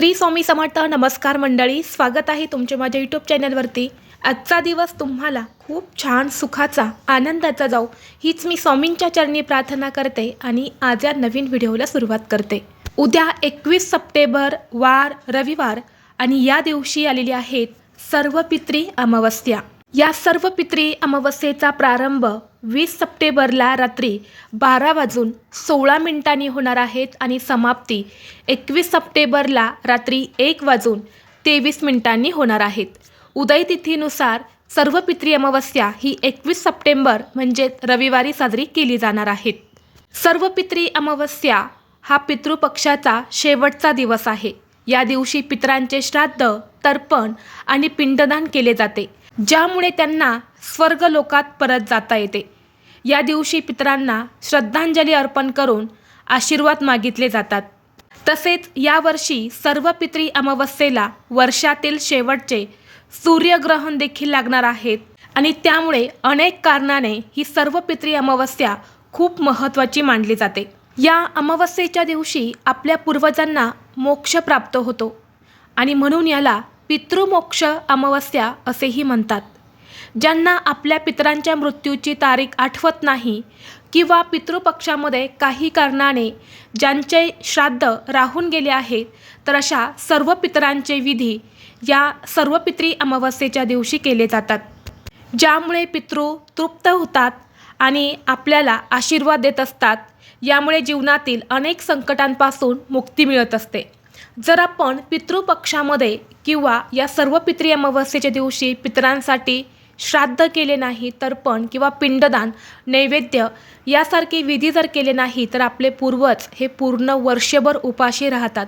श्री स्वामी समर्थ नमस्कार मंडळी स्वागत आहे तुमचे माझ्या यूट्यूब चॅनलवरती आजचा दिवस तुम्हाला खूप छान सुखाचा आनंदाचा जाऊ हीच मी स्वामींच्या चरणी प्रार्थना करते आणि आज या नवीन व्हिडिओला सुरुवात करते. उद्या एकवीस सप्टेंबर वार रविवार आणि या दिवशी आलेली आहेत सर्व पित्री अमावस्या. या सर्व पित्री अमावस्येचा प्रारंभ वीस सप्टेंबरला रात्री बारा वाजून सोळा मिनिटांनी होणार आहेत आणि समाप्ती. एकवीस सप्टेंबरला रात्री एक वाजून तेवीस मिनिटांनी होणार आहेत. उदय तिथीनुसार सर्व पित्री अमावस्या ही एकवीस सप्टेंबर म्हणजेच रविवारी साजरी केली जाणार आहेत. सर्व पित्री अमावस्या हा पितृपक्षाचा शेवटचा दिवस आहे. या दिवशी पितरांचे श्राद्ध तर्पण आणि पिंडदान केले जाते. ज्यामुळे त्यांना स्वर्ग लोकात परत जाता येते. या दिवशी पितरांना श्रद्धांजली अर्पण करून आशीर्वाद मागितले जातात. तसेच यावर्षी सर्व पित्री अमावस्येला वर्षातील शेवटचे सूर्यग्रहण देखील लागणार आहेत आणि त्यामुळे अनेक कारणाने ही सर्व पित्री अमावस्या खूप महत्त्वाची मानली जाते. या अमावस्येच्या दिवशी आपल्या पूर्वजांना मोक्ष प्राप्त होतो आणि म्हणून याला पितृमोक्ष अमावस्या असेही म्हणतात. ज्यांना आपल्या पितरांच्या मृत्यूची तारीख आठवत नाही किंवा पितृपक्षामध्ये काही कारणाने ज्यांचे श्राद्ध राहून गेले आहेत तर अशा सर्व पितरांचे विधी या सर्व पित्री अमावस्येच्या दिवशी केले जातात ज्यामुळे पितृ तृप्त होतात आणि आपल्याला आशीर्वाद देत असतात. यामुळे जीवनातील अनेक संकटांपासून मुक्ती मिळत असते. जर आपण पितृपक्षामध्ये किंवा या सर्व पित्री अमावस्येच्या दिवशी पितरांसाठी श्राद्ध केले नाही तर्पण किंवा पिंडदान नैवेद्य यासारखे विधी जर केले नाही तर आपले पूर्वज हे पूर्ण वर्षभर उपाशी राहतात.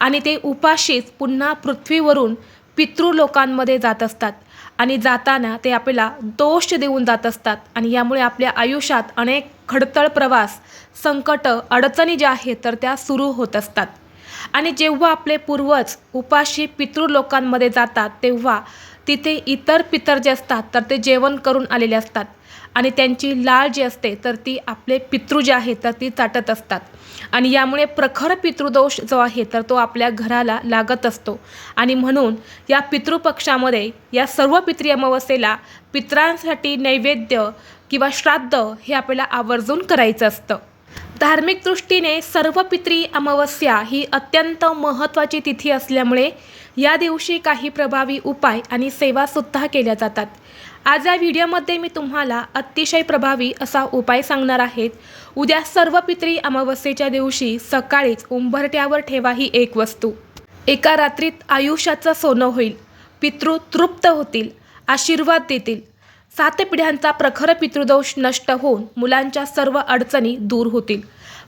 आणि ते उपाशीच पुन्हा पृथ्वीवरून पितृलोकांमध्ये जात असतात. आणि जाताना ते आपल्याला दोष देऊन जात असतात. आणि यामुळे आपल्या आयुष्यात अनेक खडतळ प्रवास संकट अडचणी ज्या आहेत तर त्या सुरू होत असतात. आणि जेव्हा आपले पूर्वज उपाशी पितृलोकांमध्ये जातात तेव्हा तिथे इतर पितर जे असतात तर ते जेवण करून आलेले असतात. आणि त्यांची लाळ जी असते तर ती आपले पितृ जे आहेत तर ती चाटत असतात. आणि यामुळे प्रखर पितृदोष जो आहे तर तो आपल्या घराला लागत असतो. आणि म्हणून या पितृपक्षामध्ये या सर्व पित्री अमावस्येला पितरांसाठी नैवेद्य किंवा श्राद्ध हे आपल्याला आवर्जून करायचं असतं. धार्मिक दृष्टीने सर्व पित्री अमावस्या ही अत्यंत महत्त्वाची तिथी असल्यामुळे या दिवशी काही प्रभावी उपाय आणि सेवासुद्धा केल्या जातात. आज या व्हिडिओमध्ये मी तुम्हाला अतिशय प्रभावी असा उपाय सांगणार आहेत. उद्या सर्व पित्री अमावस्येच्या दिवशी सकाळीच उंबरट्यावर ठेवा ही एक वस्तू. एका रात्रीत आयुष्याचं सोनं होईल. पितृ तृप्त होतील आशीर्वाद देतील. सात पिढ्यांचा प्रखर पितृदोष नष्ट होऊन मुलांच्या सर्व अडचणी दूर होतील.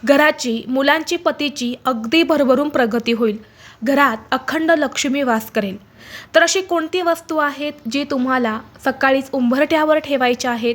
घराची मुलांची पतीची अगदी भरभरून प्रगती होईल. घरात अखंड लक्ष्मी वास करेल. तर अशी कोणती वस्तू आहेत जी तुम्हाला सकाळीच उंबरठ्यावर ठेवायच्या आहेत?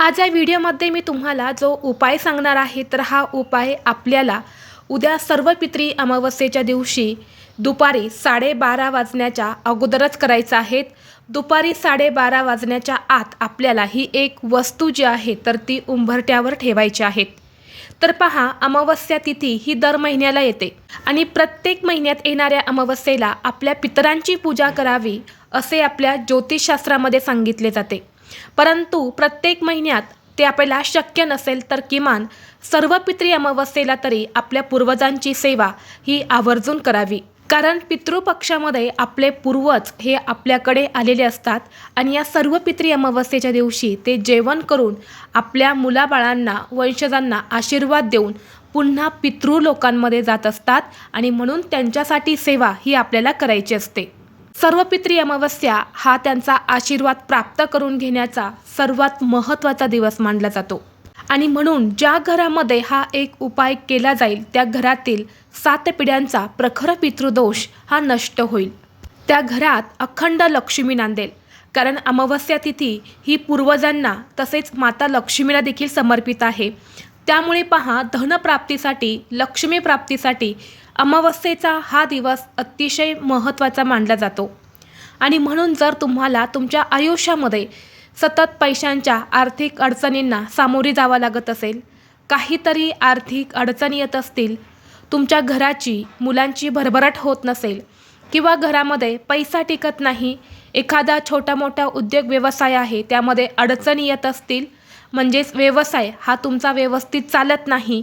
आज या व्हिडिओमध्ये मी तुम्हाला जो उपाय सांगणार आहे तर हा उपाय आपल्याला उद्या सर्व पित्री अमावस्येच्या दिवशी दुपारी साडेबारा वाजण्याच्या अगोदरच करायचं आहेत दुपारी साडेबारा वाजण्याच्या आत आपल्याला ही एक वस्तू जी आहे तर ती उंबरट्यावर ठेवायची आहेत तर पहा अमावस्या तिथी ही दर महिन्याला येते आणि प्रत्येक महिन्यात येणाऱ्या अमावस्येला आपल्या पितरांची पूजा करावी असे आपल्या ज्योतिषशास्त्रामध्ये सांगितले जाते. परंतु प्रत्येक महिन्यात ते आपल्याला शक्य नसेल तर किमान सर्व पित्री अमावस्येला तरी आपल्या पूर्वजांची सेवा ही आवर्जून करावी. कारण पितृपक्षामध्ये आपले पूर्वज हे आपल्याकडे आलेले असतात आणि या सर्व पित्री अमावस्येच्या दिवशी ते जेवण करून आपल्या मुलाबाळांना वंशजांना आशीर्वाद देऊन पुन्हा पितृ लोकांमध्ये जात असतात आणि म्हणून त्यांच्यासाठी सेवा ही आपल्याला करायची असते. सर्व पित्री अमावस्या हा त्यांचा आशीर्वाद प्राप्त करून घेण्याचा सर्वात महत्त्वाचा दिवस मानला जातो. आणि म्हणून ज्या घरामध्ये हा एक उपाय केला जाईल त्या घरातील सात पिढ्यांचा प्रखर पितृदोष हा नष्ट होईल. त्या घरात अखंड लक्ष्मी नांदेल. कारण अमावस्या तिथी ही पूर्वजांना तसेच माता लक्ष्मीला देखील समर्पित आहे. त्यामुळे पहा धनप्राप्तीसाठी लक्ष्मी प्राप्तीसाठी अमावस्येचा हा दिवस अतिशय महत्त्वाचा मानला जातो. आणि म्हणून जर तुम्हाला तुमच्या आयुष्यामध्ये सतत पैशांच्या आर्थिक अडचणींना सामोरी जावं लागत असेल काहीतरी आर्थिक अडचणी येत असतील तुमच्या घराची मुलांची भरभराट होत नसेल किंवा घरामध्ये पैसा टिकत नाही एखादा छोटा मोठा उद्योग व्यवसाय आहे त्यामध्ये अडचणी येत असतील म्हणजेच व्यवसाय हा तुमचा व्यवस्थित चालत नाही.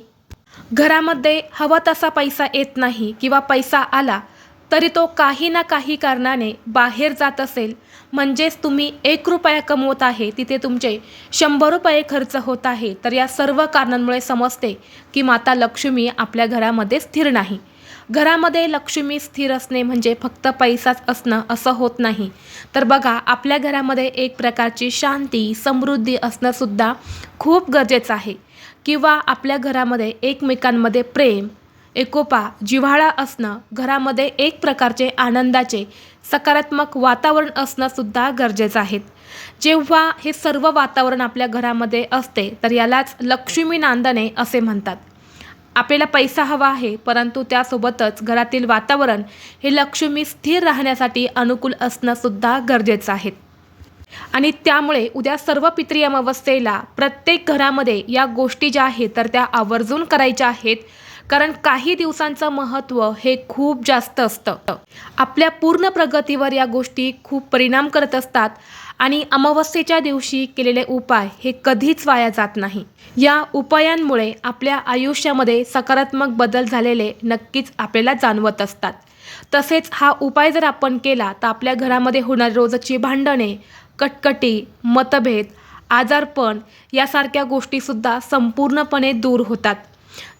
घरामध्ये हवा तसा पैसा येत नाही किंवा पैसा आला तरी तो काही ना काही कारणाने बाहेर जात असेल. म्हणजेच तुम्ही एक रुपया कमवत आहे तिथे तुमचे शंभर रुपये खर्च होत आहे तर या सर्व कारणांमुळे समजते की माता लक्ष्मी आपल्या घरामध्ये स्थिर नाही. घरामध्ये लक्ष्मी स्थिर असणे म्हणजे फक्त पैसाच असणं असं होत नाही. तर बघा आपल्या घरामध्ये एक प्रकारची शांती समृद्धी असणंसुद्धा खूप गरजेचं आहे. किंवा आपल्या घरामध्ये एकमेकांमध्ये प्रेम एकोपा जिव्हाळा असणं घरामध्ये एक प्रकारचे आनंदाचे सकारात्मक वातावरण असणंसुद्धा गरजेचं आहे. जेव्हा हे सर्व वातावरण आपल्या घरामध्ये असते तर यालाच लक्ष्मी नांदणे असे म्हणतात. आपल्याला पैसा हवा आहे परंतु त्यासोबतच घरातील वातावरण हे लक्ष्मी स्थिर राहण्यासाठी अनुकूल असणंसुद्धा गरजेचं आहे. आणि त्यामुळे उद्या सर्व पितृ अमावस्येला प्रत्येक घरामध्ये या गोष्टी ज्या आहेत तर त्या आवर्जून करायच्या आहेत कारण काही दिवसांचं महत्त्व हे खूप जास्त असतं. आपल्या पूर्ण प्रगतीवर या गोष्टी खूप परिणाम करत असतात. आणि अमावस्येच्या दिवशी केलेले उपाय हे कधीच वाया जात नाही. या उपायांमुळे आपल्या आयुष्यामध्ये सकारात्मक बदल झालेले नक्कीच आपल्याला जाणवत असतात. तसेच हा उपाय जर आपण केला तर आपल्या घरामध्ये होणारी रोजची भांडणे कटकटी मतभेद आजारपण यासारख्या गोष्टीसुद्धा संपूर्णपणे दूर होतात.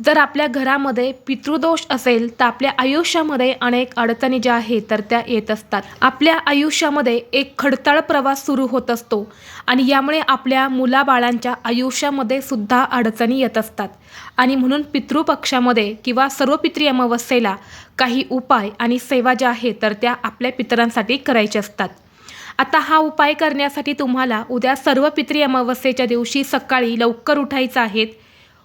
जर आपल्या घरामध्ये पितृदोष असेल तर आपल्या आयुष्यामध्ये अनेक अडचणी ज्या आहेत तर त्या येत असतात. आपल्या आयुष्यामध्ये एक खडताळ प्रवास सुरू होत असतो आणि यामुळे आपल्या मुलाबाळांच्या आयुष्यामध्ये सुद्धा अडचणी येत असतात. आणि म्हणून पितृपक्षामध्ये किंवा सर्व पितृ अमावस्येला काही उपाय आणि सेवा ज्या आहेत तर त्या आपल्या पितरांसाठी करायच्या असतात. आता हा उपाय करण्यासाठी तुम्हाला उद्या सर्व पितृ अमावस्येच्या दिवशी सकाळी लवकर उठायचं आहेत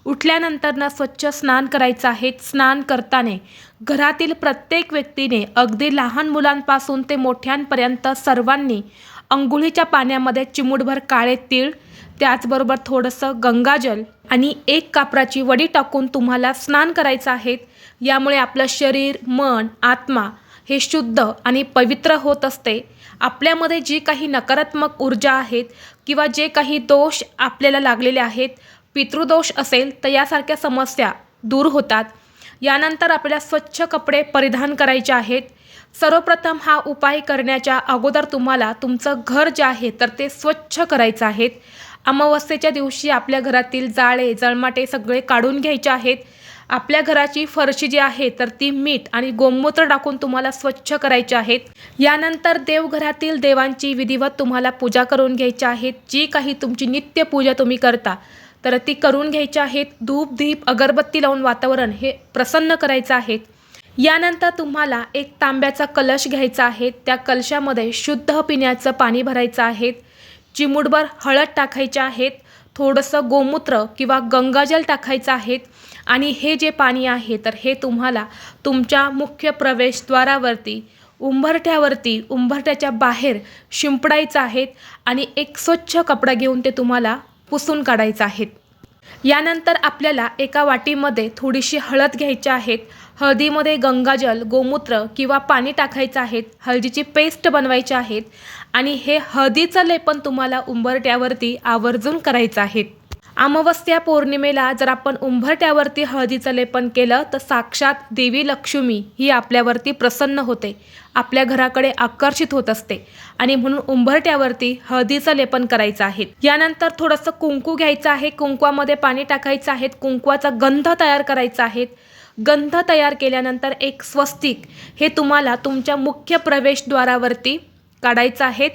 उठल्यानंतर ना स्वच्छ स्नान करायचं आहे. स्नान करताना घरातील प्रत्येक व्यक्तीने अगदी लहान मुलांपासून ते मोठ्यांपर्यंत सर्वांनी अंघोळीच्या पाण्यामध्ये चिमूटभर काळे तीळ त्याचबरोबर थोडंसं गंगाजल आणि एक कापराची वडी टाकून तुम्हाला स्नान करायचं आहे. यामुळे आपलं शरीर मन आत्मा हे शुद्ध आणि पवित्र होत असते. आपल्यामध्ये जी काही नकारात्मक ऊर्जा आहेत किंवा जे काही दोष आपल्याला लागलेले आहेत पितृदोष असेल तर यासारख्या समस्या दूर होतात. यानंतर आपल्याला स्वच्छ कपडे परिधान करायचे आहेत. सर्वप्रथम हा उपाय करण्याच्या अगोदर तुम्हाला तुमचं घर जे आहे तर ते स्वच्छ करायचं आहे अमावस्येच्या दिवशी आपल्या घरातील जाळे जळमाटे सगळे काढून घ्यायचे आहेत. आपल्या घराची फरशी जी आहे तर ती मीठ आणि गोमूत्र टाकून तुम्हाला स्वच्छ करायचे आहेत. यानंतर देवघरातील देवांची विधिवत तुम्हाला पूजा करून घ्यायची आहेत. जी काही तुमची नित्य पूजा तुम्ही करता तर ती करून घ्यायची आहेत. धूप दीप अगरबत्ती लावून वातावरण हे प्रसन्न करायचं आहे यानंतर तुम्हाला एक तांब्याचा कलश घ्यायचा आहे. त्या कलशामध्ये शुद्ध पिण्याचं पाणी भरायचं आहे. चिमूटभर हळद टाकायचे आहेत. थोडंसं गोमूत्र किंवा गंगाजल टाकायचं आहे. आणि हे जे पाणी आहे तर हे तुम्हाला तुमच्या मुख्य प्रवेशद्वारावरती उंबरठ्यावरती उंबरठ्याच्या बाहेर शिंपडायचं आहे. आणि एक स्वच्छ कपडा घेऊन ते तुम्हाला पुसून काढायचं आहेत. यानंतर आपल्याला एका वाटीमध्ये थोडीशी हळद घ्यायची आहेत हळदीमध्ये गंगाजल गोमूत्र किंवा पाणी टाकायचं आहेत हळदीची पेस्ट बनवायची आहेत आणि हे हळदीचं लेपन तुम्हाला उंबरट्यावरती आवर्जून करायचं आहे. अमावस्या पौर्णिमेला जर आपण उंबरट्यावरती हळदीचं लेपन केलं तर साक्षात देवी लक्ष्मी ही आपल्यावरती प्रसन्न होते. आपल्या घराकडे आकर्षित होत असते. आणि म्हणून उंबरट्यावरती हळदीचं लेपन करायचं आहे. यानंतर थोडंसं कुंकू घ्यायचं आहे. कुंकवामध्ये पाणी टाकायचं आहे. कुंकवाचा गंध तयार करायचा आहे. गंध तयार केल्यानंतर एक स्वस्तिक हे तुम्हाला तुमच्या मुख्य प्रवेशद्वारावरती काढायचं आहेत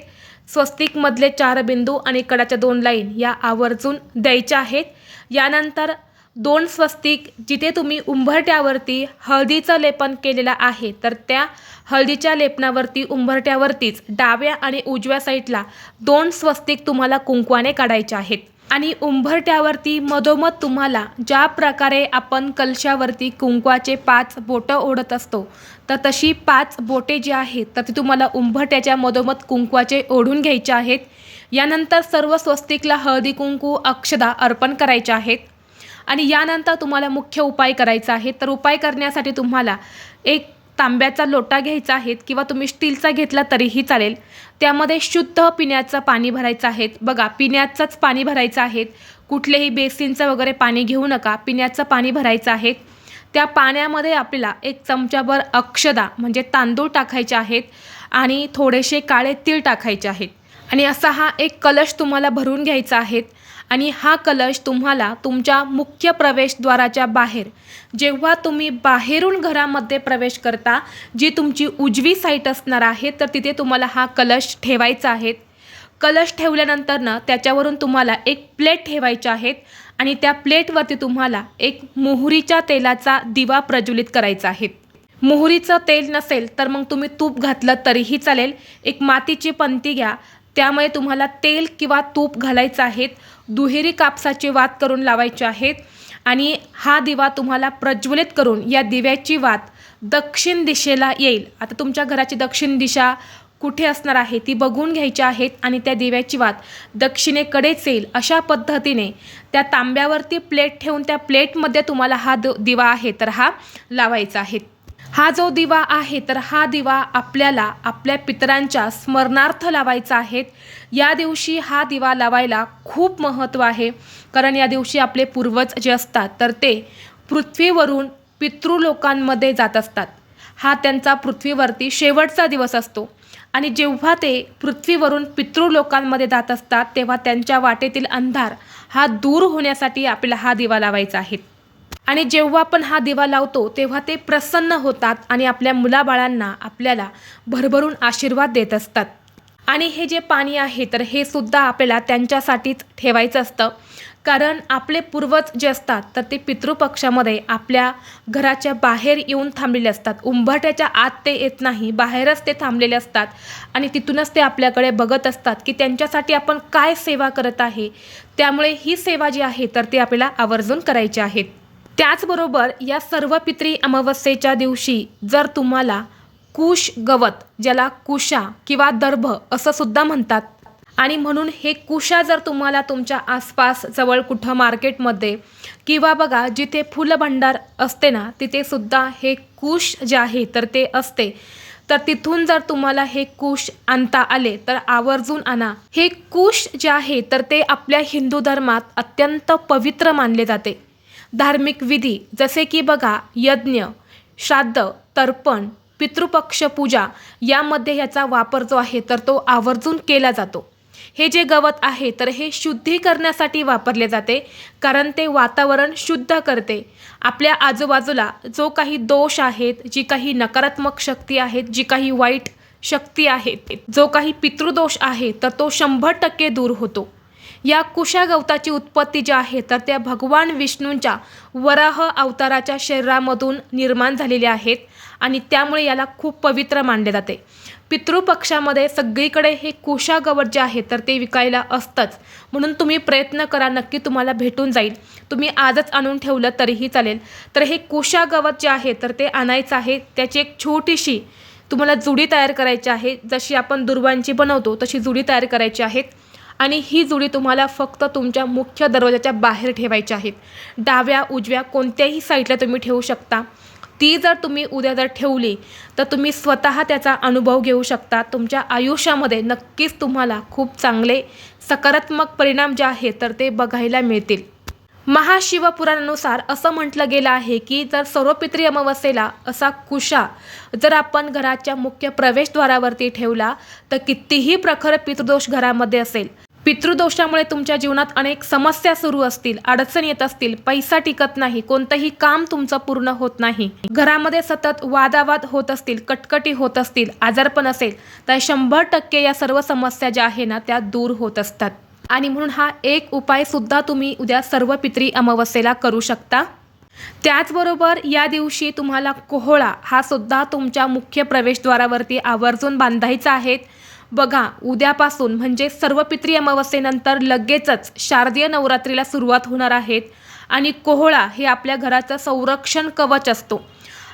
स्वस्तिकमधले चार बिंदू आणि कडाच्या दोन लाईन या आवर्जून द्यायच्या आहेत. यानंतर दोन स्वस्तिक जिथे तुम्ही उंबरट्यावरती हळदीचं लेपन केलेलं आहे तर त्या हळदीच्या लेपनावरती उंबरट्यावरतीच डाव्या आणि उजव्या साईडला दोन स्वस्तिक तुम्हाला कुंकवाने काढायचे आहेत. आणि उंबरट्यावरती मधोमध तुम्हाला ज्या प्रकारे आपण कलशावरती कुंकवाचे पाच बोटं ओढत असतो तर तशी पाच बोटे जी आहेत तर ती तुम्हाला उंबरट्याच्या मधोमध कुंकवाचे ओढून घ्यायचे आहेत. यानंतर सर्व स्वस्तिकला हळदी कुंकू अक्षदा अर्पण करायचे आहेत. आणि यानंतर तुम्हाला मुख्य उपाय करायचा आहे. तर उपाय करण्यासाठी तुम्हाला एक तांब्याचा लोटा घ्यायचा आहे किंवा तुम्ही स्टीलचा घेतला तरीही चालेल. त्यामध्ये शुद्ध पिण्याचं पाणी भरायचं आहे बघा पिण्याचंच पाणी भरायचं आहे कुठलेही बेसिनचं वगैरे पाणी घेऊ नका. पिण्याचं पाणी भरायचं आहे त्या पाण्यामध्ये आपल्याला एक चमचाभर अक्षदा म्हणजे तांदूळ टाकायचे आहेत आणि थोडेसे काळे तीळ टाकायचे आहेत. आणि असा हा एक कलश तुम्हाला भरून घ्यायचा आहे. आणि हा कलश तुम्हाला तुमच्या मुख्य प्रवेशद्वाराच्या बाहेर जेव्हा तुम्ही बाहेरून घरामध्ये प्रवेश करता जी तुमची उजवी साईट असणार आहे तर तिथे तुम्हाला हा कलश ठेवायचा आहे. कलश ठेवल्यानंतर ना त्याच्यावरून तुम्हाला एक प्लेट ठेवायचे आहेत आणि त्या प्लेटवरती तुम्हाला एक मोहरीच्या तेलाचा दिवा प्रज्वलित करायचा आहे. मोहरीचं तेल नसेल तर मग तुम्ही तूप घातलं तरीही चालेल. एक मातीची पंती घ्या त्यामुळे तुम्हाला तेल किंवा तूप घालायचं आहेत दुहेरी कापसाची वात करून लावायचे आहेत आणि हा दिवा तुम्हाला प्रज्वलित करून या दिव्याची वात दक्षिण दिशेला येईल. आता तुमच्या घराची दक्षिण दिशा कुठे असणार आहे ती बघून घ्यायची आहेत आणि त्या दिव्याची वात दक्षिणेकडेच येईल. अशा पद्धतीने त्या तांब्यावरती प्लेट ठेवून त्या प्लेटमध्ये तुम्हाला हा द दिवा आहे तर हा लावायचा आहे. हा जो दिवा आहे तर हा दिवा आपल्याला आपल्या पितरांच्या स्मरणार्थ लावायचा आहे. या दिवशी हा दिवा लावायला खूप महत्त्व आहे. कारण या दिवशी आपले पूर्वज जे असतात तर ते पृथ्वीवरून पितृलोकांमध्ये जात असतात. हा त्यांचा पृथ्वीवरती शेवटचा दिवस असतो. आणि जेव्हा ते पृथ्वीवरून पितृलोकांमध्ये जात असतात तेव्हा त्यांच्या वाटेतील अंधार हा दूर होण्यासाठी आपल्याला हा दिवा लावायचा आहे. आणि जेव्हा आपण हा दिवा लावतो तेव्हा ते प्रसन्न होतात आणि आपल्या मुलाबाळांना आपल्याला भरभरून आशीर्वाद देत असतात. आणि हे जे पाणी आहे तर हे सुद्धा आपल्याला त्यांच्यासाठीच ठेवायचं असतं. कारण आपले पूर्वज जे असतात तर ते पितृपक्षामध्ये आपल्या घराच्या बाहेर येऊन थांबलेले असतात. उंबरट्याच्या आत ते येत नाही बाहेरच ते थांबलेले असतात. आणि तिथूनच ते आपल्याकडे बघत असतात की त्यांच्यासाठी आपण काय सेवा करत आहे. त्यामुळे ही सेवा जी आहे तर ती आपल्याला आवर्जून करायची आहेत त्याचबरोबर या सर्व पित्री अमावस्येच्या दिवशी जर तुम्हाला कुश गवत ज्याला कुशा किंवा दर्भ असं सुद्धा म्हणतात आणि म्हणून हे कुशा जर तुम्हाला तुमच्या आसपास जवळ कुठं मार्केटमध्ये किंवा बघा जिथे फुलभंडार असते ना तिथे सुद्धा हे कुश जे आहे तर ते असते. तर तिथून जर तुम्हाला हे कुश आणता आले तर आवर्जून आणा. हे कुश जे आहे तर ते आपल्या हिंदू धर्मात अत्यंत पवित्र मानले जाते. धार्मिक विधी जसे की बघा यज्ञ श्राद्ध तर्पण पितृपक्ष पूजा यामध्ये ह्याचा वापर जो आहे तर तो आवर्जून केला जातो. हे जे गवत आहे तर हे शुद्धी करण्यासाठी वापरले जाते कारण ते वातावरण शुद्ध करते. आपल्या आजूबाजूला जो काही दोष आहेत जी काही नकारात्मक शक्ती आहेत जी काही वाईट शक्ती आहेत जो काही पितृदोष आहे तर तो शंभर टक्के दूर होतो. या कुशा गवताची उत्पत्ती जी आहे तर त्या भगवान विष्णूंच्या वराह अवताराच्या शरीरामधून निर्माण झालेल्या आहेत आणि त्यामुळे याला खूप पवित्र मानले जाते. पितृपक्षामध्ये सगळीकडे हे कुशा गवत जे आहे तर ते विकायला असतंच. म्हणून तुम्ही प्रयत्न करा नक्की तुम्हाला भेटून जाईल. तुम्ही आजच आणून ठेवलं तरीही चालेल. तर हे कुशा गवत जे आहे तर ते आणायचं आहे. त्याची एक छोटीशी तुम्हाला जुडी तयार करायची आहे. जशी आपण दुर्वांची बनवतो तशी जुडी तयार करायची आहेत आणि ही जुडी तुम्हाला फक्त तुमच्या मुख्य दरवाजाच्या बाहेर ठेवायची आहेत. डाव्या उजव्या कोणत्याही साईडला तुम्ही ठेवू शकता. ती जर तुम्ही उद्या जर ठेवली तर तुम्ही स्वतः त्याचा अनुभव घेऊ शकता. तुमच्या आयुष्यामध्ये नक्कीच तुम्हाला खूप चांगले सकारात्मक परिणाम जे आहे तर ते बघायला मिळतील. महाशिवपुराणानुसार असं म्हटलं गेलं आहे की जर सर्वपित्री अमावस्येला असा कुशा जर आपण घराच्या मुख्य प्रवेशद्वारावरती ठेवला तर कितीही प्रखर पितृदोष घरामध्ये असेल. पितृदोषामुळे तुमच्या जीवनात अनेक समस्या सुरू असतील अडचण येत असतील पैसा टिकत नाही कोणतंही काम तुमचं पूर्ण होत नाही. घरामध्ये सतत वादावाद होत असतील कटकटी होत असतील आजारपण असेल तर शंभर टक्के या सर्व समस्या ज्या आहे ना त्या दूर होत असतात. आणि म्हणून हा एक उपायसुद्धा तुम्ही उद्या सर्व पित्री अमावस्येला करू शकता. त्याचबरोबर या दिवशी तुम्हाला कोहळा हा सुद्धा तुमच्या मुख्य प्रवेशद्वारावरती आवर्जून बांधायचा आहे. बघा उद्यापासून म्हणजे सर्व पित्री अमावस्येनंतर लगेचच शारदीय नवरात्रीला सुरुवात होणार आहेत आणि कोहळा हे आपल्या घराचं संरक्षण कवच असतो.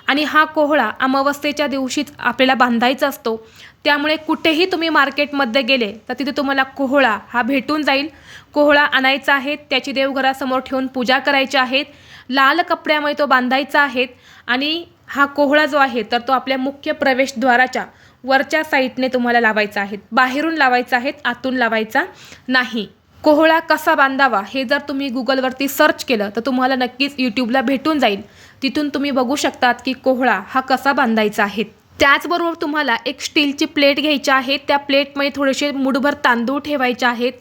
आणि हा कोहळा अमावस्येच्या दिवशीच आपल्याला बांधायचा असतो. त्यामुळे कुठेही तुम्ही मार्केटमध्ये गेले तर तिथे तुम्हाला कोहळा हा भेटून जाईल. कोहळा आणायचा आहे त्याची देवघरासमोर ठेवून पूजा करायची आहेत लाल कपड्यामुळे तो बांधायचा आहे आणि हा कोहळा जो आहे तर तो आपल्या मुख्य प्रवेशद्वाराच्या वरच्या साईडने तुम्हाला लावायचा आहे. बाहेरून लावायचा आहे आतून लावायचा नाही. कोहळा कसा बांधावा हे जर तुम्ही गुगलवरती सर्च केलं तर तुम्हाला नक्कीच यूट्यूबला भेटून जाईल. तिथून तुम्ही बघू शकतात की कोहळा हा कसा बांधायचा आहे. त्याचबरोबर तुम्हाला एक स्टीलची प्लेट घ्यायची आहे. त्या प्लेटमध्ये थोडेसे मुठभर तांदूळ ठेवायचे आहेत.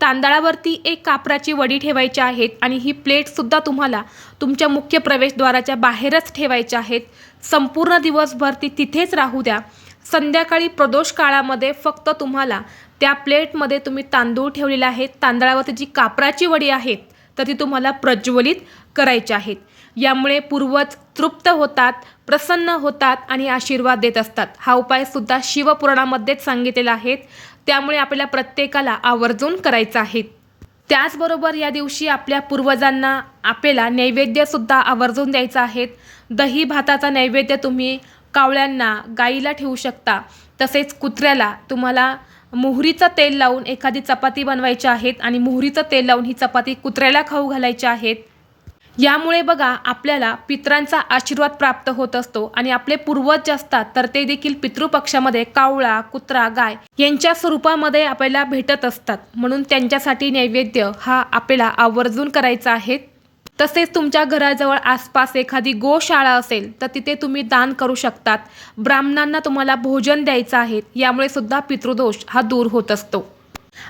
तांदळावरती एक कापराची वडी ठेवायची आहेत आणि ही प्लेटसुद्धा तुम्हाला तुमच्या मुख्य प्रवेशद्वाराच्या बाहेरच ठेवायच्या आहेत. संपूर्ण दिवसभर ती तिथेच राहू द्या. संध्याकाळी प्रदोष काळामध्ये फक्त तुम्हाला त्या प्लेटमध्ये तुम्ही तांदूळ ठेवलेले आहेत. तांदळावरती जी कापराची वडी आहेत तर ती तुम्हाला प्रज्वलित करायची आहेत. यामुळे पूर्वज तृप्त होतात. प्रसन्न होतात आणि आशीर्वाद देत असतात. हा उपायसुद्धा शिवपुराणामध्येच सांगितलेला आहे. त्यामुळे आपल्याला प्रत्येकाला आवर्जून करायचा आहे. त्याचबरोबर या दिवशी आपल्या पूर्वजांना आपल्याला नैवेद्यसुद्धा आवर्जून द्यायचा आहेत दही भाताचा नैवेद्य तुम्ही कावळ्यांना गाईला ठेवू शकता. तसेच कुत्र्याला तुम्हाला मोहरीचं तेल लावून एखादी चपाती बनवायची आहेत आणि मोहरीचं तेल लावून ही चपाती कुत्र्याला खाऊ घालायची आहेत यामुळे बघा आपल्याला पित्रांचा आशीर्वाद प्राप्त होत असतो आणि आपले पूर्वज जे असतात तर ते देखील पितृपक्षामध्ये कावळा कुत्रा गाय यांच्या स्वरूपामध्ये आपल्याला भेटत असतात. म्हणून त्यांच्यासाठी नैवेद्य हा आपल्याला आवर्जून करायचा आहे. तसेच तुमच्या घराजवळ आसपास एखादी गोशाळा असेल तर तिथे तुम्ही दान करू शकतात. ब्राह्मणांना तुम्हाला भोजन द्यायचं आहे. यामुळे सुद्धा पितृदोष हा दूर होत असतो.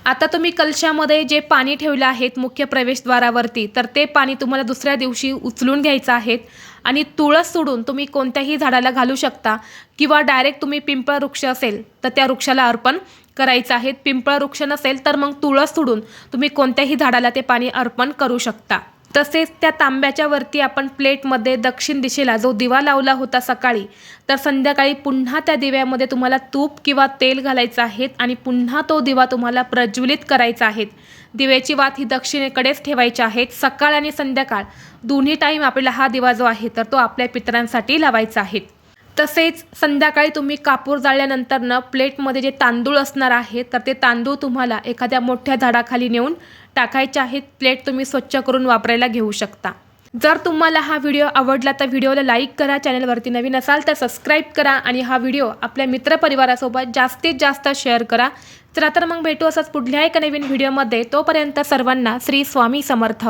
आता तुम्ही कलशामध्ये जे पाणी ठेवलं आहेत मुख्य प्रवेशद्वारावरती तर ते पाणी तुम्हाला दुसऱ्या दिवशी उचलून घ्यायचं आहेत. आणि तुळस सोडून तुम्ही कोणत्याही झाडाला घालू शकता किंवा डायरेक्ट तुम्ही पिंपळ वृक्ष असेल तर त्या वृक्षाला अर्पण करायचं आहे. पिंपळ वृक्ष नसेल तर मग तुळस सोडून तुम्ही कोणत्याही झाडाला ते पाणी अर्पण करू शकता. तसेच त्या तांब्याच्या वरती आपण प्लेटमध्ये दक्षिण दिशेला जो दिवा लावला होता सकाळी तर संध्याकाळी पुन्हा त्या दिव्यामध्ये तुम्हाला तूप किंवा तेल घालायचं आहे आणि पुन्हा तो दिवा तुम्हाला प्रज्वलित करायचा आहे. दिव्याची वात ही दक्षिणेकडेच ठेवायची आहेत सकाळ आणि संध्याकाळ दोन्ही टाईम आपल्याला हा दिवा जो आहे तर तो आपल्या पितरांसाठी लावायचा आहे. तसेच संध्याकाळी तुम्ही कापूर जाळल्यानंतरनं प्लेटमध्ये जे तांदूळ असणार आहे तर ते तांदूळ तुम्हाला एखाद्या मोठ्या झाडाखाली नेऊन टाकायचे आहेत प्लेट तुम्ही स्वच्छ करून वापरायला घेऊ शकता. जर तुम्हाला हा व्हिडिओ आवडला तर व्हिडिओला लाईक करा चॅनलवरती नवीन असाल तर सबस्क्राईब करा आणि हा व्हिडिओ आपल्या मित्रपरिवारासोबत जास्तीत जास्त शेअर करा. चला तर मग भेटू असंच पुढल्या एका नवीन व्हिडिओमध्ये तोपर्यंत सर्वांना श्री स्वामी समर्थ.